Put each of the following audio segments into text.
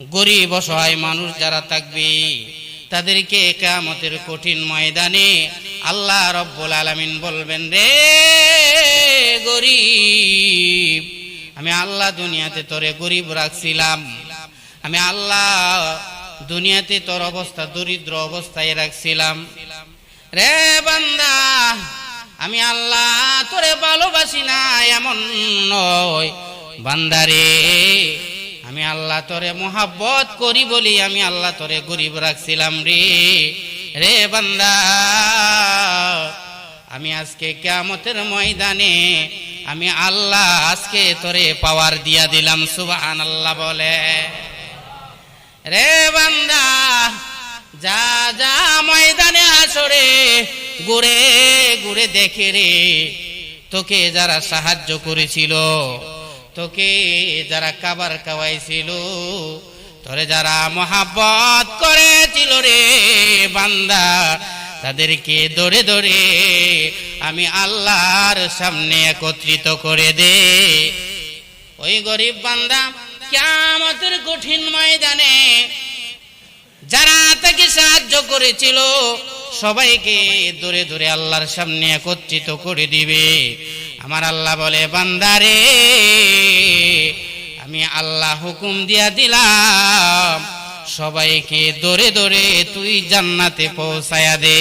গরিব অসহায় মানুষ যারা থাকবে, তাদেরকে কেয়ামতের কঠিন ময়দানে আল্লাহ রব্বুল আলামিন বলবেন, রে গরিব, আমি আল্লাহ দুনিয়াতে তোরে গরিব রাখছিলাম। আমি আল্লাহ দুনিয়াতে তোর অবস্থা দরিদ্র অবস্থায় রাখছিলাম। রে বান্দা, আমি আল্লাহ তোরে ভালোবাসি না, এমন নয়। বান্দারে আমি আল্লাহ তরে মোহাব্বত করি বলি আমি আল্লাহ তোরে গরিব রাখছিলাম রে। রে বান্দা, আমি আজকে কেয়ামতের ময়দানে আমি আল্লাহ আজকে তোরে পাওয়ার দিয়া দিলাম সুবাহান আল্লাহ বলে। রে বান্দা, যা যা ময়দানে আসরে ঘুরে ঘুরে দেখে রে। তোকে যারা সাহায্য করেছিল তোকে যারা কাবার কাওয়াইছিল তোরে যারা মহাব্বত করেছিল রে বান্দা, তাদেরকে দৌড়ে দৌড়ে আমি আল্লাহর সামনে একত্রিত করে দে। ওই গরিব বান্দা কেমতের কঠিন ময়দানে যারা তাকে সাহায্য করেছিল, সবাইকে দূরে দূরে আল্লাহর সামনে একত্রিত করে দিবে। আমার আল্লাহ বলে, বান্দারে, আমি আল্লাহ হুকুম দিয়া দিলাম, সবাইকে দরে দরে তুই জান্নাতে পৌঁছায়া দে।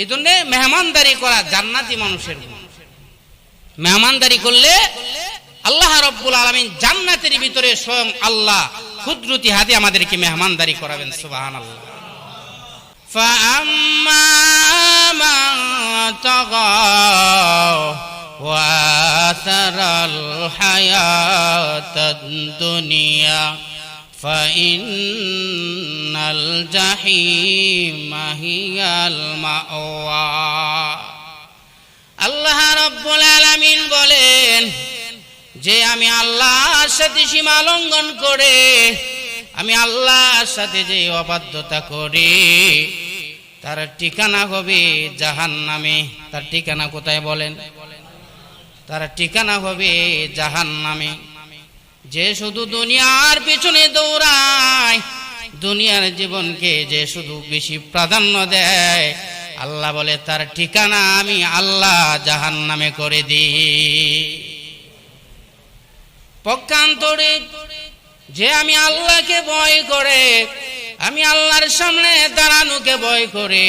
এই জন্য মেহমানদারি করা জান্নাতি মানুষের মেহমানদারি করলে আল্লাহ রব্বুল আলমিন জান্নাতের ভিতরে স্বয়ং আল্লাহ ক্ষুদ্রতি হাতে আমাদেরকে মেহমানদারি করাবেন সুবাহ আল্লাহ طغى وآثر الحياة الدنيا فإن الجحيم هي المأوى আল্লাহ রব্বুল আলামিন বলেন যে আমি আল্লাহর সাথে সীমা লঙ্ঘন করে আমি আল্লাহর সাথে যে অবাধ্যতা করি তার ঠিকানা হবে জাহান নামে তার ঠিকানা কোথায় বলেন? তার ঠিকানা হবে জাহান নামে যে শুধু দুনিয়ার পিছনে দৌড়ায়, দুনিয়ার জীবনকে যে শুধু বেশি প্রাধান্য দেয়, আল্লাহ বলে, তার ঠিকানা আমি আল্লাহ জাহান নামে করে দিই। পক্ষান্তরে যে আমি আল্লাহকে ভয় করে আমি আল্লাহর সামনে দাঁড়ানোকে ভয় করে।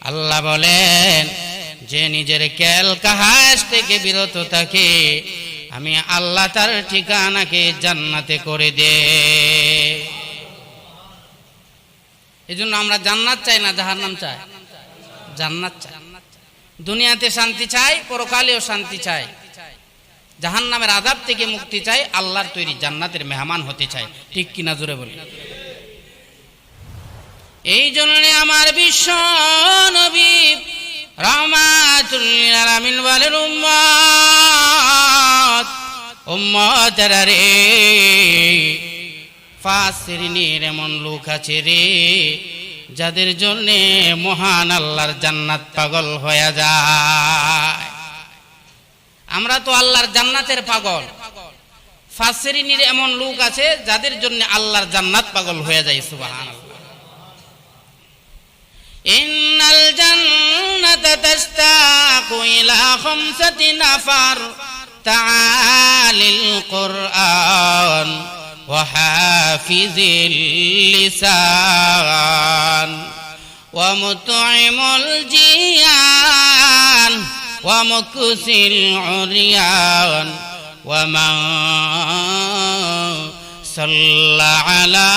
আল্লাহ বলেন, যে নিজের কেল কাহাস থেকে বিরত থাকে, আমি আল্লাহ তার ঠিকানাকে জান্নাতে করে দে। এই জন্য আমরা জান্নাত চাই না, জাহান্নাম চাই? জান্নাত চাই। দুনিয়াতে শান্তি চাই, পরকালেও শান্তি চাই। জাহান নামের আদাব থেকে মুক্তি চাই, আল্লাহর তৈরি জান্নাতের মেহমান হতে চাই। ঠিক কিনা জোরে বলি? এই জন্য আমার বিশ্ব নবী। রহমাতুল্লিল আলামিন বলেন, উম্মত, উম্মতেরা রে পাঁচ শ্রেণির এমন লোক আছে রে, যাদের জন্য মহান আল্লাহর জান্নাত পাগল হয়ে যায়। আমরা তো আল্লাহর জান্নাতের পাগল। ফাসেরিনির এমন লোক আছে যাদের জন্য আল্লাহর জান্নাত পাগল হয়ে যায় সুবাহান إن الجنة تشتاق إلى خمسة نفر. تعالي القرآن وحافظ اللسان ومطعم الجيان ومكس العريان ومن صلى على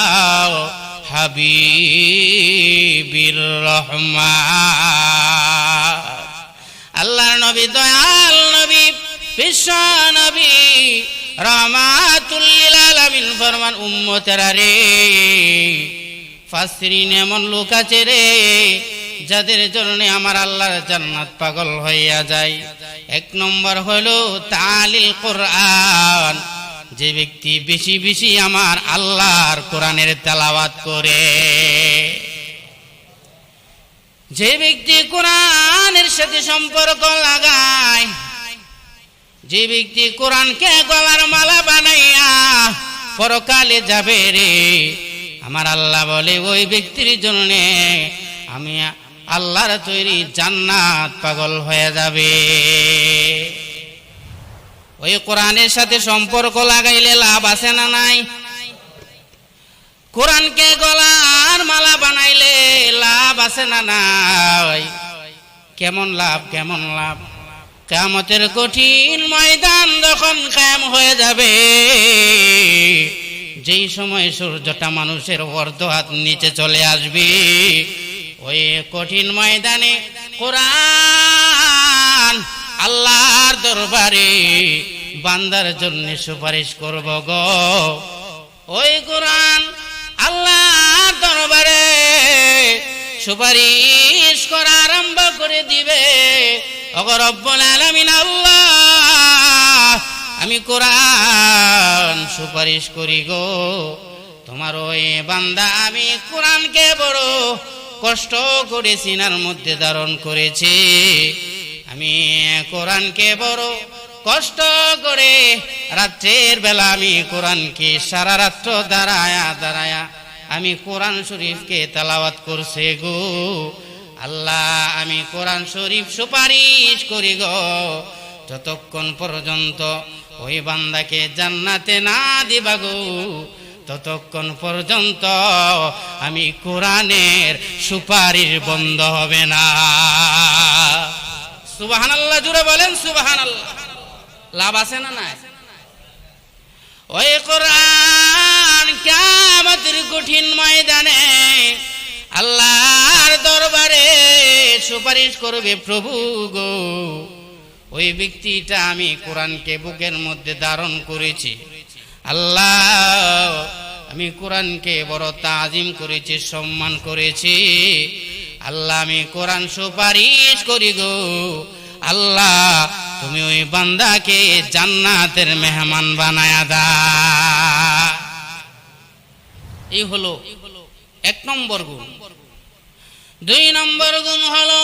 হাবিবির রহমান। আল্লাহ নবী দয়াল নবী, বিশ্ব নবী রহমাতুল্লিল আলামিন ফরমান উম্মতেরা রে ফাসরিন এমন লোক আছে রে, যাদের জন্য আমার আল্লাহর জান্নাত পাগল হইয়া যায়। এক নম্বর হলো তালিল কোরআন। যে ব্যক্তি বেশি বেশি আমার আল্লাহর কোরআনের তেলাওয়াত করে, যে ব্যক্তি কোরআনের সাথে সম্পর্ক লাগায়, যে ব্যক্তি কোরআনকে গলার মালা বানাইয়া পরকালে যাবে রে, আমার আল্লাহ বলে, ওই ব্যক্তির জন্য আমি আল্লাহর তৈরি জান্নাত পাগল হয়ে যাবে। ওই কোরআনের সাথে সম্পর্ক লাগাইলে লাভ আছে না নাই? কোরআনকে গলার মালা বানাইলে লাভ আছে না নাই? কেমন লাভ কেমন লাভ? কামতের কঠিন ময়দান যখন কায়াম হয়ে যাবে, যেই সময় সূর্যটা মানুষের অর্ধ হাত নিচে চলে আসবে, ওই কঠিন ময়দানে কোরআন আল্লাহর দরবারে বান্দার জন্য সুপারিশ করব গো। ওই কোরআন আল্লাহর দরবারে সুপারিশ করা আরম্ভ করে দিবে। অগর আলামিন আল্লাহ, আমি কোরআন সুপারিশ করি গো। তোমার ওই বান্দা, আমি কোরআনকে বড় কষ্ট করে সিনার মধ্যে ধারণ করেছি। আমি কোরআনকে বড় কষ্ট করে রাত্রের বেলা আমি কোরআনকে সারা রাত্র দাঁড়ায়া দাঁড়ায়া আমি কোরআন শরীফকে তালাওয়াত করছে গো। আল্লাহ, আমি কোরআন শরীফ সুপারিশ করি গো। যতক্ষণ পর্যন্ত ওই বান্দাকে জান্নাতে না দিবা গো, ততক্ষণ পর্যন্ত আমি কোরআনের সুপারিশ বন্ধ হবে না। সুবাহান আল্লাহ জুড়ে বলেন সুবাহান আল্লাহ লাভ আছে না নাই? ওই কোরআন কামতের কঠিন ময়দানে আল্লাহর দরবারে সুপারিশ করবে প্রভু গো। ওই ব্যক্তিটা আমি কোরআনকে বুকের মধ্যে ধারণ করেছি। আল্লাহ, আমি কোরআনকে বড় তাজিম করেছি, সম্মান করেছি। আল্লাহ, আমি কোরআন সুপারিশ করি গো। আল্লাহ, তুমি ওই বান্দাকে জান্নাতের মেহমান বানায়া দা। এই হলো এক নম্বর গুণ। দুই নম্বর গুণ হলো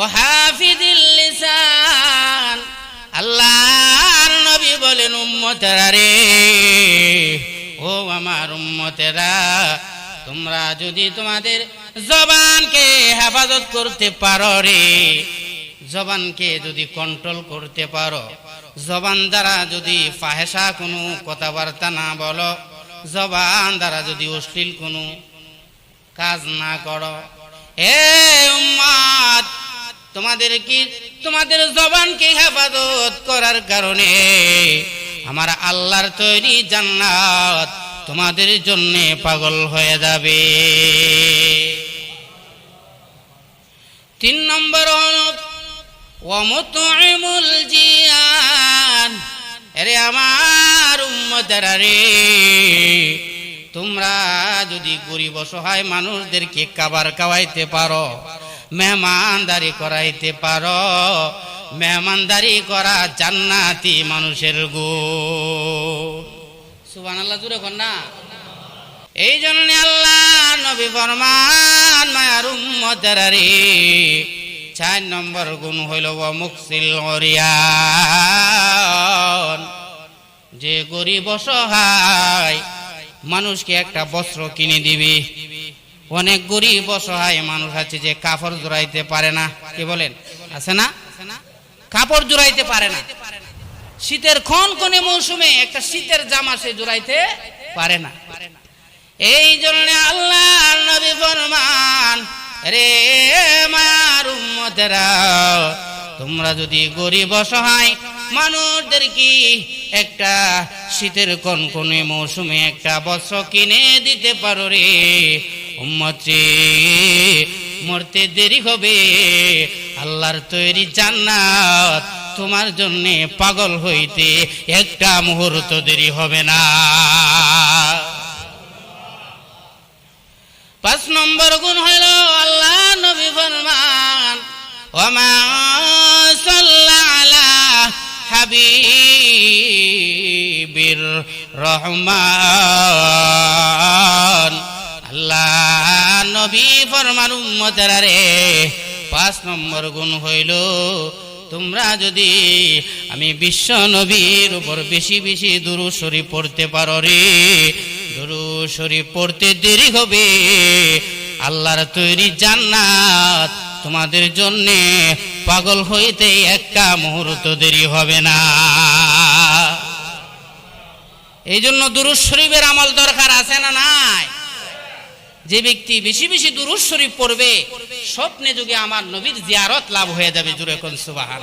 ও হাফিদিল লিসান। আল্লাহর নবী বলেন, উম্মতেরা রে, ও আমার উম্মতেরা তোমরা যদি তোমাদের জবানকে হেফাজত করতে পারো রে, জবানকে যদি কন্ট্রোল করতে পারো, জবান দ্বারা যদি ফাহেসা কোনো কথাবার্তা না বলো, জবান দ্বারা যদি অশ্লীল কোনো কাজ না করো, এ উম্মাদ, তোমাদের কি, তোমাদের জবানকে হেফাজত করার কারণে আমার আল্লাহর তৈরি জান্নাত তোমাদের জন্য পাগল হয়ে যাবে। তিন নম্বর হল ওমতুল জিয়ান আমার উম্মতারা রে, তোমরা যদি গরিব অসহায় মানুষদেরকে খাবার খাওয়াইতে পারো, মেহমানদারি করাইতে পারো, মেহমানদারি করা জান্নাতি মানুষের গো সুবান আল্লাহ জুড়ে কর না। এই জন্য আল্লাহ নবী ফরমান, মায়ার উম্মতেরা চার নম্বর গুণ হইল মুকসিল অরিয়ান। যে গরিব অসহায়, মানুষকে একটা বস্ত্র কিনে দিবি। অনেক গরিব অসহায় মানুষ আছে যে কাপড় জোড়াইতে পারে না। কি বলেন? আছে না? কাপড় জোড়াইতে পারে না। শীতের ক্ষণ কোনে মৌসুমে একটা শীতের জামা সে জোড়াইতে পারে না। এই জন্য আল্লাহ নবী ফরমান, রে মায়ার উম্মতেরা, তোমরা যদি গরিব অসহায় মানুষদের কি একটা শীতের কনকনে মৌসুমে একটা বস্ত্র কিনে দিতে পারো রে? উম্মতে মরতে দেরি হবে, আল্লাহর তৈরি জান্নাত তোমার জন্য পাগল হইতে একটা মুহূর্ত দেরি হবে না। পাঁচ নম্বর গুণ হইল আল্লাহ নবী ফরমান ওমা হাবিবির রহমান। আল্লাহ নবী ফরমান উম্মতেরা রে পাঁচ নম্বর গুণ হইল তোমরা যদি আমি বিশ্ব নবীর উপর বেশি বেশি দুরু শরীফ পড়তে পারো রে, দুরু শরীফ পড়তে দেরি হবে। আল্লাহর তৈরি জান্নাত তোমাদের জন্যে পাগল হইতে একটা মুহূর্ত দেরি হবে না। এই জন্য দুরুজ শরীফের আমল দরকার আছে না নাই? যে ব্যক্তি বেশি বেশি দুরুজ শরীফ পড়বে, স্বপ্নে যুগে আমার নবীর জিয়ারত লাভ হয়ে যাবে জুড়ে কোন সুবাহান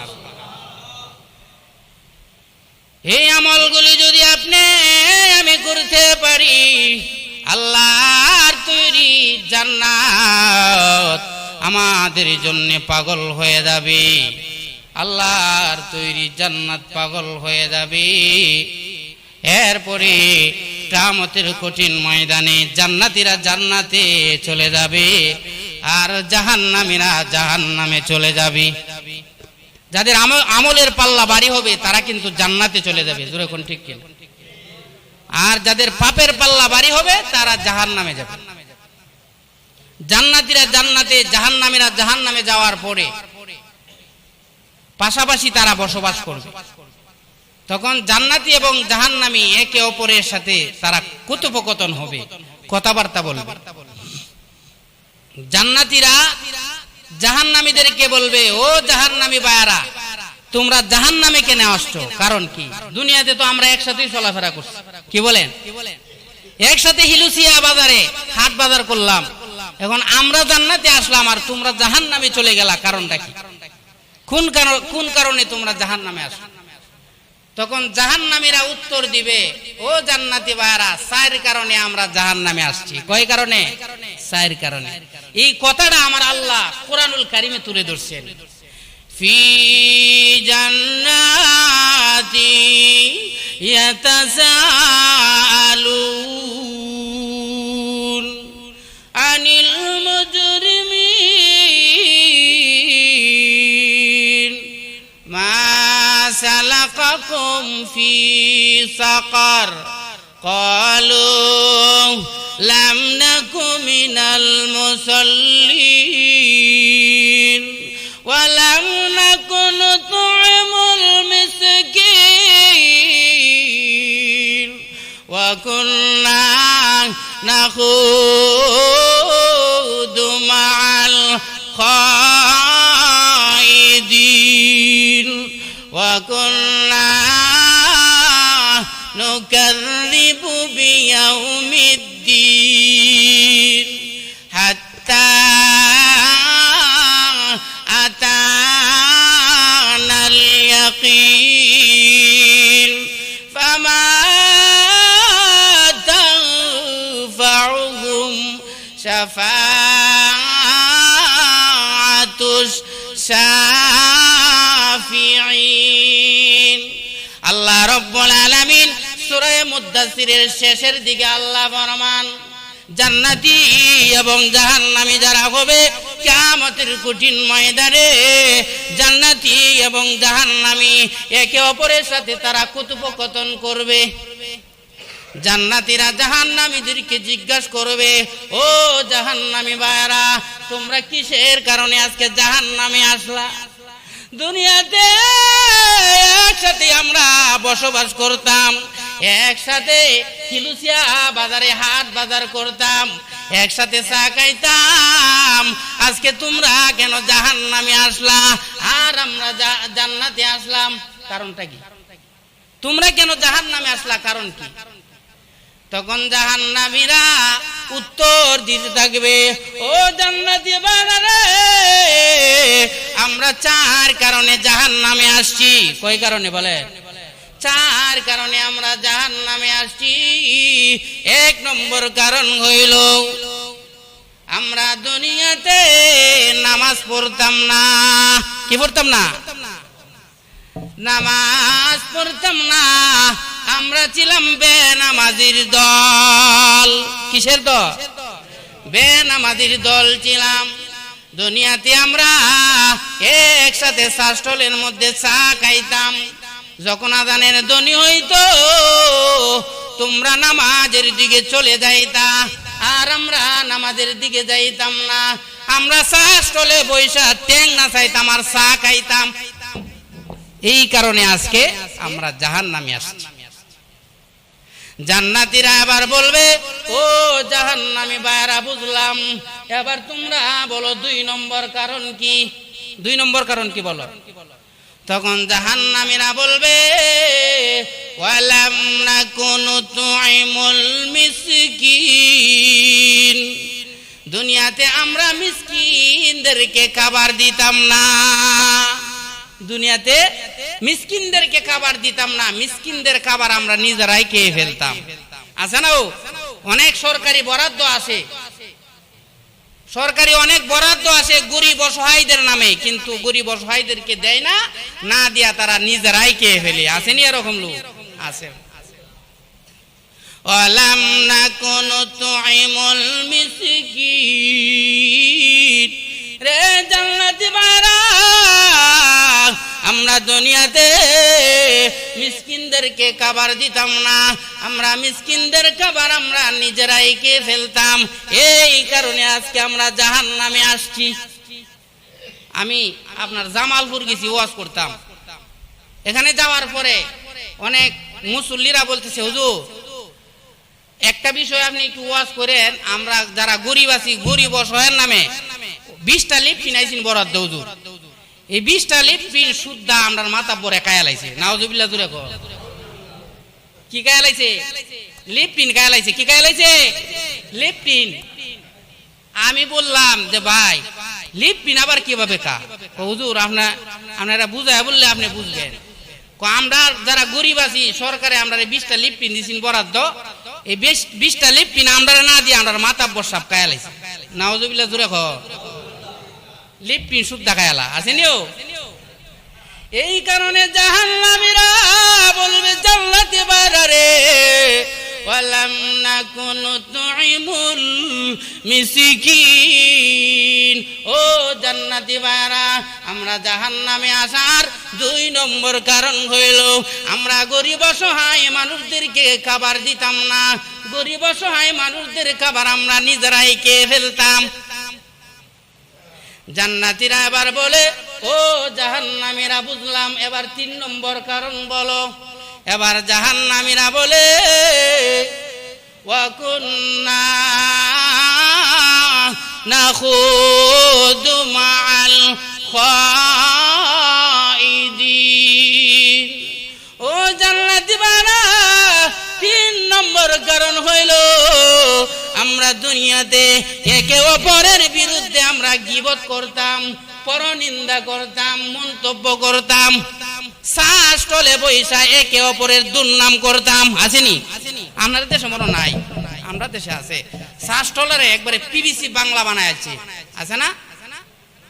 এই আমলগুলি যদি আপনি আমি করতে পারি, আল্লাহর তৈরি জান্নাত আমাদের জন্য পাগল হয়ে যাবে। আল্লাহর তৈরি জান্নাত পাগল হয়ে যাবে। এরপরে কামতের কঠিন ময়দানে জান্নাতিরা জান্নাতে চলে যাবে আর জাহান্নামীরা জাহান্নামে চলে যাবে। যাদের আমলের পাল্লা বাড়ি হবে, তারা কিন্তু জান্নাতে চলে যাবে। জোরে কোন ঠিক কিনা? আর যাদের পাপের পাল্লা বাড়ি হবে, তারা জাহান্নামে যাবে। জান্নাতিরা জান্নাতে, জাহান্নামীরা জাহান্নামে যাওয়ার পরে পাশাপাশি তারা বসবাস করবে। তখন জান্নাতি এবং জাহান্নামী একে অপরের সাথে তারা কথোপকথন হবে। কথাবার্তা বলবে। জান্নাতিরা জাহান্নামীদেরকে বলবে, ও জাহান্নামী বায়ারা তোমরা জাহান্নামে কেন আসছো? কারণ কি? দুনিয়াতে তো আমরা একসাথেই চলাফেরা করছি। কি বলেন? একসাথে হিলুসিয়া বাজারে হাট বাজার করলাম। এখন আমরা জান্নাতে আসলাম আর তোমরা জাহান্নামে চলে গেলা, কারণটা কি? কোন কোন কারণে তোমরা জাহান নামে আসো তখন জাহান্নামীরা উত্তর দিবে ও জান্নাতি ভাইরা সাইর কারণে আমরা জাহান্নামে আসছি। কয় কারণে? সাইর কারণে? এই কথাটা আমার আল্লাহ কোরআনুল কারিমে তুলে ধরছেন। ফি জান্নাতি ইয়াতাসালুন سلقكم في سقر. قالوا لم نك من المصلين. ولم نكن نطعم المسكين. وكنا نخوض مع الخائدين. وكنا يوم الدين حتى أتانا اليقين فما تنفعهم شفاعة الشافعين. الله رب العالمين. সূরা মুদ্দাসিরের শেষের দিকে আল্লাহ ফরমান, জান্নাতি এবং জাহান্নামী যারা হবে, কিয়ামতের কঠিন ময়দানে জান্নাতি এবং জাহান্নামী একে অপরের সাথে তারা কথোপকথন করবে। জান্নাতীরা জাহান্নামীদেরকে জিজ্ঞাসা করবে, ও জাহান্নামী ভাইরা তোমরা কিসের কারণে আজকে জাহান্নামে আসলা? দুনিয়াতে একসাথে আমরা বসবাস করতাম একসাথে হিলুসিয়া বাজারে হাট বাজার করতাম, একসাথে চা খাইতাম। আজকে তোমরা কেন জাহান নামে আসলা আর আমরা জান্নাতে আসলাম? কারণটা কি? তোমরা কেন জাহান নামে আসলা? কারণ কি? তখন জাহান্নামীরা উত্তর দিতে থাকবে, ও জান্নাতি বানারে আমরা চার কারণে জাহান নামে আসছি। কয় কারণে বলে চার কারণে আমরা জাহান্নামে আসছি। এক নম্বর কারণ হইল, আমরা দুনিয়াতে নামাজ পড়তাম না। কি পড়তাম না? নামাজ পড়তাম না। আমরা ছিলাম বেনামাজির দল। কিসের দল? বেনামাজির দল ছিলাম। দুনিয়াতে আমরা একসাথে শাস্টলের মধ্যে চা খাইতাম। যখন আদানের ধনী হইতো, তোমরা নামাজের দিকে চলে যাইতা, আর আমরা নামাজের দিকে যাইতাম না। আমরা চা স্টলে বৈশা ট্যাং না চাইতাম আর চা খাইতাম। এই কারণে আজকে আমরা জাহান নামে আসছি। জান্নাতিরা আবার বলবে, ও জাহান নামি বায়রা, বুঝলাম। এবার তোমরা বলো, দুই নম্বর কারণ কি? দুই নম্বর কারণ কি বলো? তখন জাহান নামীরা বলবে কোন দুনিয়াতে আমরা মিসকিনদেরকে খাবার দিতাম না। দুনিয়াতে মিসকিনদেরকে খাবার দিতাম না, মিসকিনদের খাবার আমরা নিজেরাই খেয়ে ফেলতাম। আছে না? অনেক সরকারি বরাদ্দ আছে। সরকারি অনেক বরাদ্দ আছে গরিব অসহায়দের নামে, কিন্তু গরিব অসহায়দেরকে দেয় না না দিয়া তারা নিজেরাই কে ফেলে। আসেনি এরকম লোক? আছে। অলাম না কোন তুইমুল মিসকিন। রে জান্নাতি আমরা দুনিয়াতে মিসকিনদেরকে খাবার দিতাম না। আমরা মিসকিনদের খাবার আমরা নিজেরাই খেয়ে ফেলতাম। এই কারণে আজকে আমরা জাহান নামে আসছি। আমি আপনার জামালপুর গেছি, ওয়াজ করতাম। এখানে যাওয়ার পরে অনেক মুসল্লিরা বলতেছে, হুজুর, একটা বিষয় আপনি একটু ওয়াজ করেন। আমরা যারা গরিব আছি, গরিব অসহায়ের নামে বিশটা লিপ কিনাইছেন বরাদ্দ, হুজুর। এই বিশটা লিপ পিন শুদ্ধা আমরা মাথা পরে কায়া লাইছে। নাওজুবিল্লাহ জুড়ে কো কি কায়া লাইছে? কি কায়া লাইছে? লিপটিন। আমি বললাম যে, ভাই, লিপটিন আবার কীভাবে কা? হুজুর আপনার আপনারা বুঝায় বললে আপনি বুঝবেন। আমরা যারা গরিব আছি, সরকারে আমরা বিশটা লিপটিন দিছেন বরাদ্দ। এই বিশ, বিশটা লিপটিন আমরা না দিয়ে আমরা মাথা বসাব কায়া লাইছে। নাওজুবিল্লাহ জুড়ে কো লিপটিন শুদ্ধা কায়ালা আসেনিও এই কারণে জাহান্নামীরা বলবে, জান্নাতে বারারে ওয়ালাম নাকুন তুইমুল মিসকিন। ও জান্নাতি বারা আমরা জাহান্নামে আসার দুই নম্বর কারণ হইল, আমরা গরিব অসহায় মানুষদেরকে খাবার দিতাম না। গরিব অসহায় মানুষদের খাবার আমরা নিজেরাই খেয়ে ফেলতাম। জান্নাতিরা এবার বলে, ও জাহান্নামীরা, বুঝলাম এবার তিন নম্বর কারণ বলো। এবার জাহান্নামীরা বলে, ওয়াকুন্না ও জান্নাতি বানা তিন নম্বর কারণ হইল আমরা দুনিয়াতে একে অপরের বিরুদ্ধে আমরা গিবত করতাম, পরনিন্দা করতাম, মন্তব্য করতাম, শ্বাস টলে বৈশা একে অপরের দুর্নাম করতাম। আসেনি? দেশে মনে নাই? আমরা দেশে আছে। শ্বাস টলারে একবারে পিবিসি বাংলা বানায় আছে। আছে না?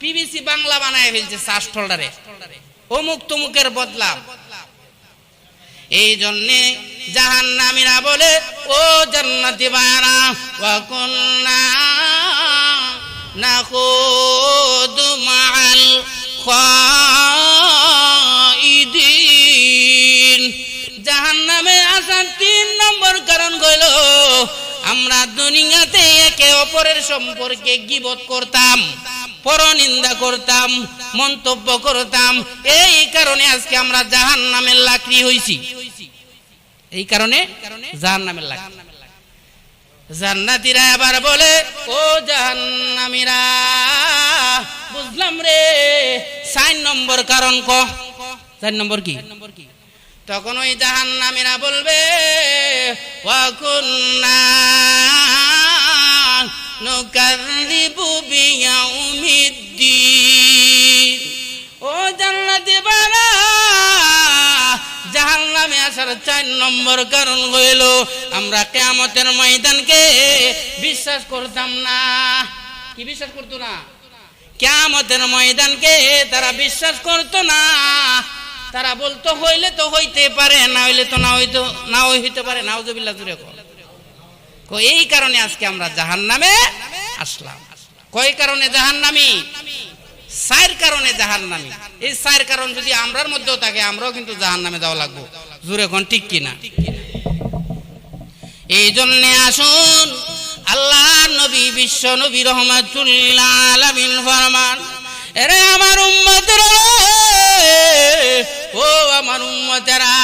পিবিসি বাংলা বানায় ফেলছে শ্বাস টলারে অমুক তমুকের বদলাম। এই জন্যে জাহান নামীরা বলে, ও জান্নাতি বায়রা ওয়াকুন্না নাখুদু মাআল খাইদিন জাহান্নামে আসার তিন নম্বর কারণ হইল, আমরা দুনিয়াতে একে অপরের সম্পর্কে গিবত করতাম, পরনিন্দা করতাম, মন্তব্য করতাম। এই কারণে আজকে আমরা জাহান নামের লাকড়ি হইছি। এই কারণে জাহান নামের লাকড়ি জান্নাতিরা এবার বলে, ও জাহান্নামীরা, বুঝলাম রে সাইন নম্বর কারণ ক? চার নম্বর কি? তখন ওই জাহান্নামীরা বলবে ওয়াকুন্না নুকাযযিবু বিয়াউমিদ্দিন আসার চার নম্বর কারণ হইল, আমরা কেয়ামতের ময়দানকে বিশ্বাস করতাম না। কি বিশ্বাস করতো না? কেয়ামতের ময়দানকে তারা বিশ্বাস করতো না। তারা বলতো, হইলে তো হইতে পারে, না হইলে তো না হইতো, না হইতে পারে। না জবিল্লা জুড়ে এই কারণে আজকে আমরা জাহান নামে আসলাম। কয় কারণে জাহান নামি চার কারণে জাহান নামি এই চার কারণ যদি আমরার মধ্যেও থাকে, আমরাও কিন্তু জাহান নামে যাওয়া লাগবো। জুড়ে কোন ঠিক কিনা? এই জন্যে আসুন আল্লাহ নবী, বিশ্ব নবী রহমাতুল্লাহ আলামিন ফরমান, এরে আমার উম্মত ও আমার উম্মতেরা,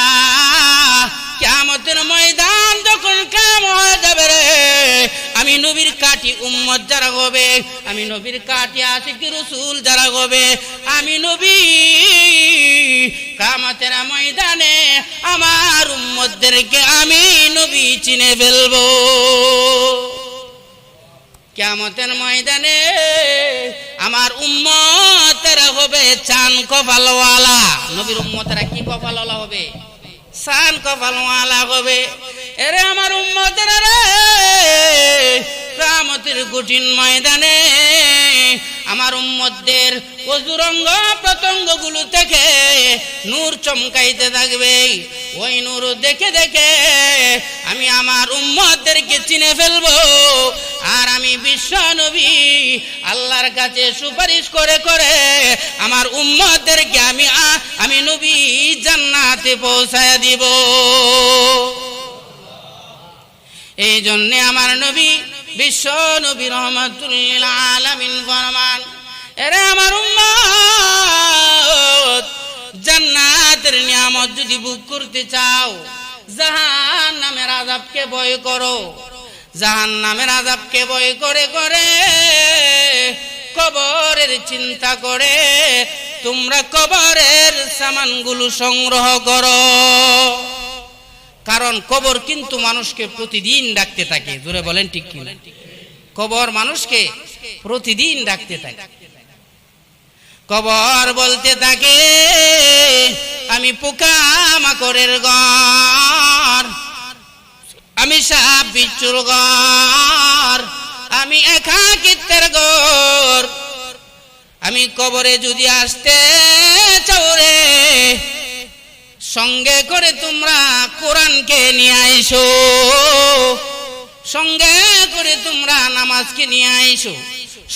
কিয়ামতের ময়দান যখন কাম হয়ে যাবে রে আমি নবীর কাটি উম্মত যারা হবে আমি নবীর কাটি আশিক রসুল যারা হবে আমি নবী কামতের ময়দানে আমার উম্মতদেরকে আমি নবী চিনে ফেলব। কেমতের ময়দানে আমার উম্মতেরা হবে চান কপালওয়ালা। নবীর উম্মতেরা কি কপালওয়ালা হবে? চান কপালওয়ালা হবে। এরে আমার উম্মতেরা রে কামতের কঠিন ময়দানে আমার উম্মতদের অজুরঙ্গ প্রত্যঙ্গগুলো থেকে নূর চমকাইতে থাকবে। ওই নূর দেখে দেখে আমি আমার উম্মতদেরকে চিনে ফেলব আর আমি বিশ্ব নবী আল্লাহর কাছে সুপারিশ করে করে আমার উম্মতদেরকে আমি আমি নবী জান্নাতে পৌঁছায় দিব। এই জন্যে আমার নবী, বিশ্ব নবী রহমতুল্লিল ফরমান, এরে আমার উম্মত, জান্নাতের নিয়ামত যদি বুক করতে চাও জাহান নামের আজাবকে ভয় করো জাহান নামের আজাবকে ভয় করে করে কবরের চিন্তা করে তোমরা কবরের সামানগুলো সংগ্রহ করো। কারণ কবর কিন্তু মানুষকে প্রতিদিন ডাকতে থাকে। দূরে বলেন ঠিক কিনা? কবর মানুষকে প্রতিদিন ডাকতে থাকে। কবর বলতে থাকে, আমি পোকা মাকড়ের ঘর, আমি সাপ বিচ্ছুর ঘর, আমি একাকিত্বের ঘর। আমি কবরে যদি আসতে চাও রে সঙ্গে করে তোমরা কোরআনকে নিয়ে আইসো। সঙ্গে করে তোমরা নামাজকে নিয়ে আইসো।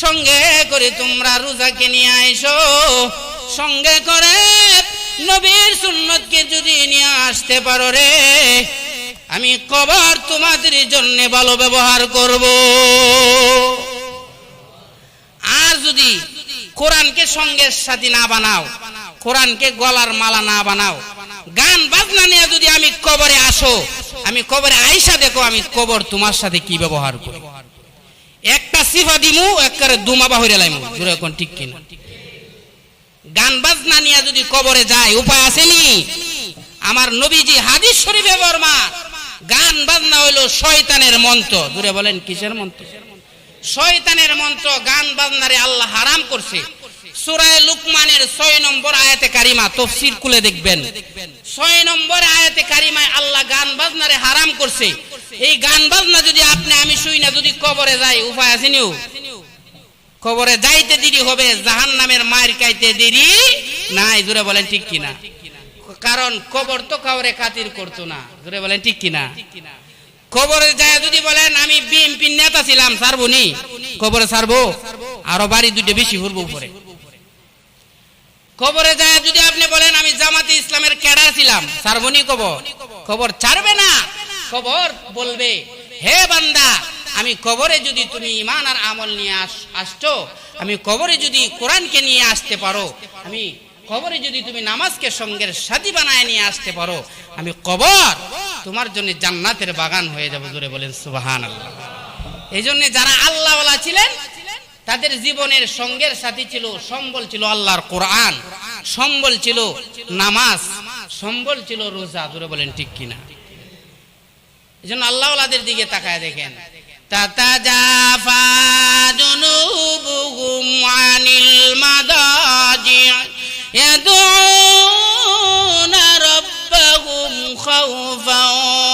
সঙ্গে করে তোমরা রোজাকে নিয়ে আইসো। সঙ্গে করে নবীর সুন্নতকে যদি নিয়ে আসতে পারো রে, আমি কবর তোমাদের জন্য ভালো ব্যবহার করব। আর যদি কোরআনকে সঙ্গের সাথে না বানাও, কোরআনকে গলার মালা না বানাও গান বাজনা নিয়ে যদি আমি কবরে আসো, আমি কবরে আইসা দেখো, আমি কবর তোমার সাথে কি ব্যবহার করি? একটা সিফা দিমু, একবারে দুমা বাহিরে লাইমু। জোরে এখন ঠিক কিনা? গান বাজনা নিয়ে যদি কবরে যায়, উপায় আসেনি? আমার নবীজি হাদিস শরীফে বর্মা, গান বাজনা হইল শয়তানের মন্ত্র। জুড়ে বলেন, কিসের মন্ত্র? শয়তানের মন্ত্র, গান বাজনারে আল্লাহ হারাম করছে। সুরায় লুকমানের ছয় নম্বর আয়াতে কারিমা তফসির খুলে দেখবেন। ছয় নম্বর আয়াতে কারিমায় আল্লাহ গান বাজনারে হারাম করছে। এই গান বাজনা যদি আপনি, আমি শুই না, যদি কবরে যাই, উপায় আছে নিও কবরে যাইতে দেরি হবে জাহান নামের মায়ের খাইতে দেরি নাই জুড়ে বলেন ঠিক কিনা? কারণ কবর তো কাউরে খাতির করতো না জুড়ে বলেন ঠিক কিনা? কবরে যায় যদি বলেন, আমি বিএনপি নেতা ছিলাম সারবো নি? কবরে সারবো আরও বাড়ি দুটো বেশি ঘুরবো উপরে। কবরে যায়, যদি আপনি বলেন, আমি জামাতি ইসলামের ক্যাডার ছিলাম সারবনি কবর কবর ছাড়বে না। কবর বলবে, হে বান্দা, আমি কবরে যদি তুমি ইমান আর আমল নিয়ে আস- আসছো, আমি কবরে যদি কোরআনকে নিয়ে আসতে পারো, আমি কবরে যদি তুমি নামাজকে সঙ্গের সাথী বানায় নিয়ে আসতে পারো, আমি কবর তোমার জন্য জান্নাতের বাগান হয়ে যাব। জোরে বলেন সুবাহান আল্লাহ এই জন্য যারা আল্লাহওয়ালা ছিলেন তাদের জীবনের সঙ্গের সাথী ছিল সম্বল ছিল আল্লাহর কোরআন সম্বল ছিল নামাজ সম্বল ছিল রোজা জোরে বলেন ঠিক কিনা এই জন্য আল্লাহওয়ালাদের দিকে তাকায় দেখেন তাতাজাফা জুনুবুহুম আনিল মাদাজি' يدعون ربهم خوفا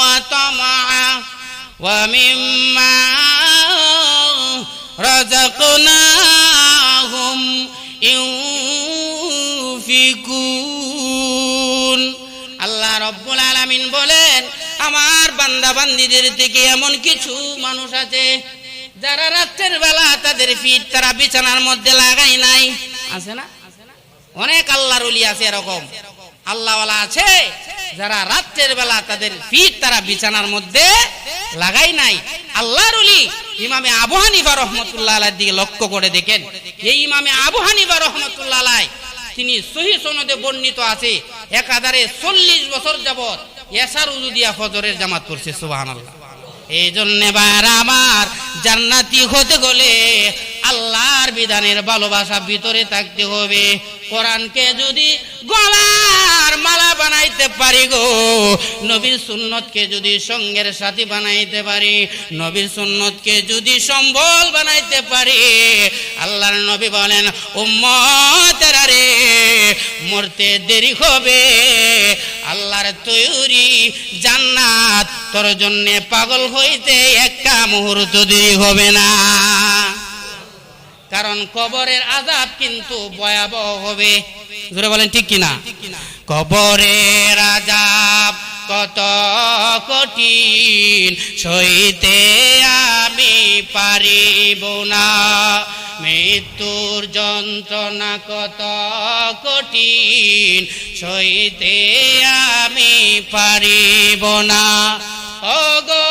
وطمعا ومما رزقناهم ينفقون আল্লাহ রব্বুল আলামিন বলেন আমার বান্দা বান্দিদের থেকে এমন কিছু মানুষ আছে যারা রাত্রের বেলা তাদের ফিট তারা বিছানার মধ্যে লাগাই নাই আছে না অনেক আল্লাহর ওলি আছে এরকম আল্লাহওয়ালা আছে যারা রাত্রের বেলা তাদের ফিট তারা বিছানার মধ্যে লাগাই নাই আল্লাহর ওলি ইমামে আবু হানিফা রহমতুল্লাহ দিকে লক্ষ্য করে দেখেন, এই ইমামে আবু হানিফা রহমতুল্লাহ আলাই, তিনি সহি সনদে বর্ণিত আছে, এক একাধারে চল্লিশ বছর যাবৎ এসার উজু দিয়া ফজরের জামাত করছে সুবাহ এই জন্য বার আমার জান্নাতি হতে গেলে আল্লাহর বিধানের ভালোবাসা ভিতরে থাকতে হবে। কোরআনকে যদি গলার মালা বানাইতে পারি গো, নবীর সুন্নতকে যদি সঙ্গের সাথী বানাইতে পারি, নবীর সুন্নতকে যদি সম্বল বানাইতে পারি, আল্লাহর নবী বলেন, উম্মতেরা রে মরতে দেরি হবে। আল্লাহর তৈরি জান্নাত, তোর জন্য পাগল হইতে একটা মুহূর্ত দেরি হবে না। কারণ কবরের আজাব কিন্তু ভয়াবহ হবে। জোরে বলেন, ঠিক কিনা? কবরের আজাব কত কঠিন, সইতে আমি পারিব না। মৃত্যুর যন্ত্রণা কত কঠিন, সইতে আমি পারিব না। অগো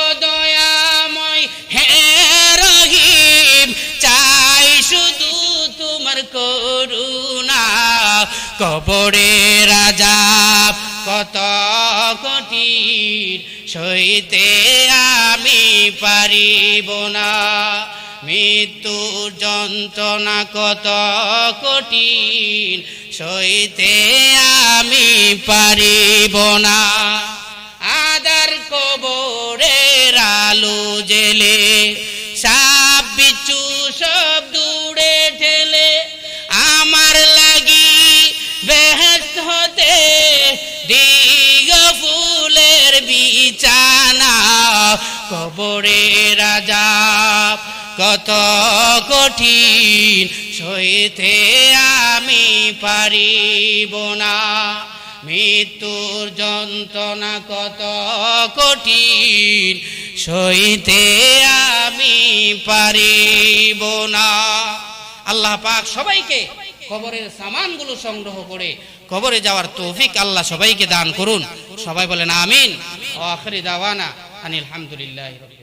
কবরে রাজা কত কঠিন, সইতে আমি পারিব না। মৃত্যু যন্ত্রণা কত কঠিন, সইতে আমি পারিব না। আদার কবরের আলো জেলে কবরে রাজা, কত কঠিন সইতে আমি পারিব না। মৃত্যুর যন্ত্রণা কত কঠিন সইতে আমি পারিব না। আল্লাহ পাক সবাইকে কবরের সামানগুলো সংগ্রহ করে কবরে যাওয়ার তৌফিক আল্লাহ সবাইকে দান করুন। সবাই বলেন আমিন। আখরি দাওয়ানা। أن الحمد لله رب